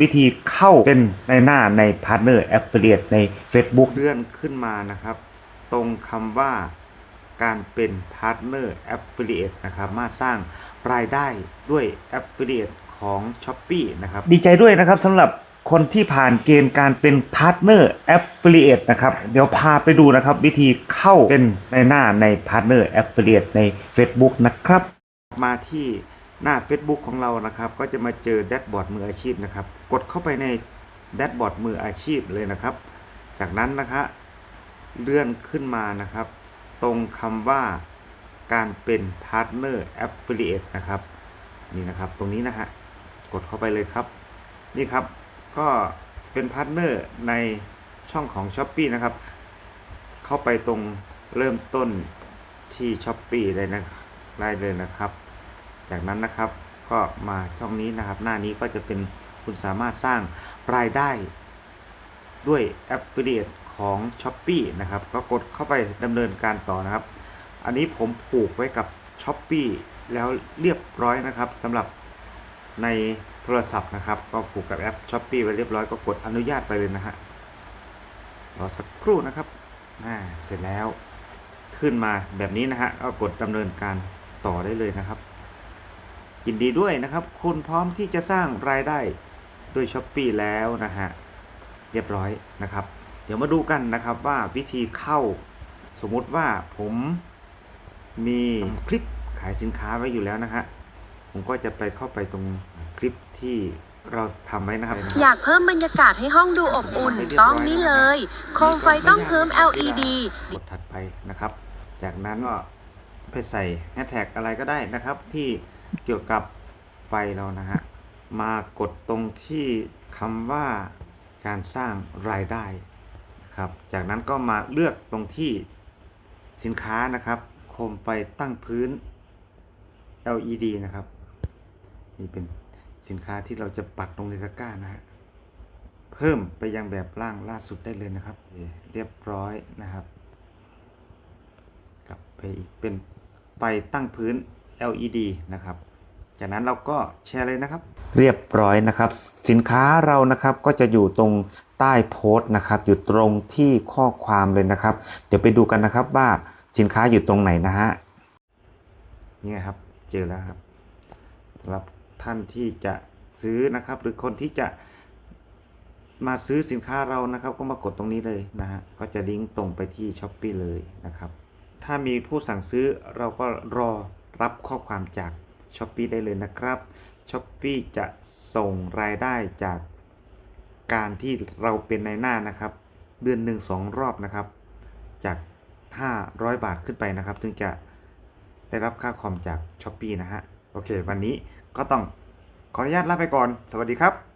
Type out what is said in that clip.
วิธีเข้าเป็นในหน้าใน Partner Affiliate ใน Facebook เลื่อนขึ้นมานะครับ ตรงคำว่าการเป็น Partner Affiliate นะครับมาสร้างรายได้ด้วย Affiliate ของ s h อ p e e นะครับ ดีใจด้วยนะครับสำหรับคนที่ผ่านเกณฑ์การเป็น Partner Affiliate นะครับ เดี๋ยวพาไปดูนะครับวิธีเข้าเป็นในหน้าใน Partner Affiliate ใน Facebook นะครับ มาที่ หน้า Facebook ของเรานะครับ ก็จะมาเจอแดชบอร์ดมืออาชีพนะครับ กดเข้าไปในแดชบอร์ดมืออาชีพเลยนะครับ จากนั้นนะคะเลื่อนขึ้นมานะครับ ตรงคำว่าการเป็น Partner Affiliate นะครับนี่นะครับ ตรงนี้นะฮะกดเข้าไปเลยครับ นี่ครับก็เป็นพาร์ทเนอร์ในช่องของ s h อ p e e นะครับ เข้าไปตรงเริ่มต้นที่ s h อ p e e เลยนะได้เลยนะครับ จากนั้นนะครับก็มาช่องนี้นะครับ หน้านี้ก็จะเป็นคุณสามารถสร้างรายได้ด้วย Affiliate ของ s h อ p e e นะครับ ก็กดเข้าไปดำเนินการต่อนะครับ อันนี้ผมผูกไว้กับ s h อ p e e แล้วเรียบร้อยนะครับสำหรับในโทรศัพท์นะครับ ก็ผูกกับแอป s h อ p e e ไว้เรียบร้อยก็กดอนุญาตไปเลยนะฮะรอสักครู่นะครับอ่าเสร็จแล้วขึ้นมาแบบนี้นะฮะก็กดดำเนินการต่อได้เลยนะครับ ยินดีด้วยนะครับ คุณพร้อมที่จะสร้างรายได้ด้วย s h อ p e e แล้วนะฮะเรียบร้อยนะครับ เดี๋ยวมาดูกันนะครับว่าวิธีเข้าสมมุติว่าผมมีคลิปขายสินค้าไว้อยู่แล้วนะฮะผมก็จะไปเข้าไปตรงคลิปที่เราทำไว้นะครับอยากเพิ่มบรรยากาศให้ห้องดูอบอุ่นต้องนี่เลยโคมไฟต้องเพิ่ม LED กดถัดไปนะครับ จากนั้นก็ไปใส่แฮชแท็กอะไรก็ได้นะครับที่ เกี่ยวกับไฟเรานะฮะ มากดตรงที่คำว่าการสร้างรายได้นะครับ จากนั้นก็มาเลือกตรงที่สินค้านะครับ โคมไฟตั้งพื้น LED นะครับ นี่เป็นสินค้าที่เราจะปักลงในตะกร้านะฮะ เพิ่มไปยังแบบล่างล่าสุดได้เลยนะครับ เรียบร้อยนะครับ กลับไปอีกเป็นไฟตั้งพื้น LED นะครับจากนั้นเราก็แชร์เลยนะครับ เรียบร้อยนะครับ สินค้าเรานะครับก็จะอยู่ตรงใต้โพสต์นะครับ อยู่ตรงที่ข้อความเลยนะครับ เดี๋ยวไปดูกันนะครับว่าสินค้าอยู่ตรงไหนนะฮะนี่ไงครับเจอแล้วครับสำหรับท่านที่จะซื้อนะครับ หรือคนที่จะมาซื้อสินค้าเรานะครับ ก็มากดตรงนี้เลยนะฮะก็จะลิงก์ตรงไปที่ช้อปปีเลยนะครับ ถ้ามีผู้สั่งซื้อเราก็รอ รับข้อความจากช้อปปีได้เลยนะครับช้อปปีจะส่งรายได้จากการที่เราเป็นในหน้านะครับ เดือนหนึ่งสองรอบนะครับ จาก 500 บาทขึ้นไปนะครับ ถึงจะได้รับค่าคอมจากช้อปปีนะฮะ โอเค วันนี้ก็ต้องขออนุญาตลาไปก่อน สวัสดีครับ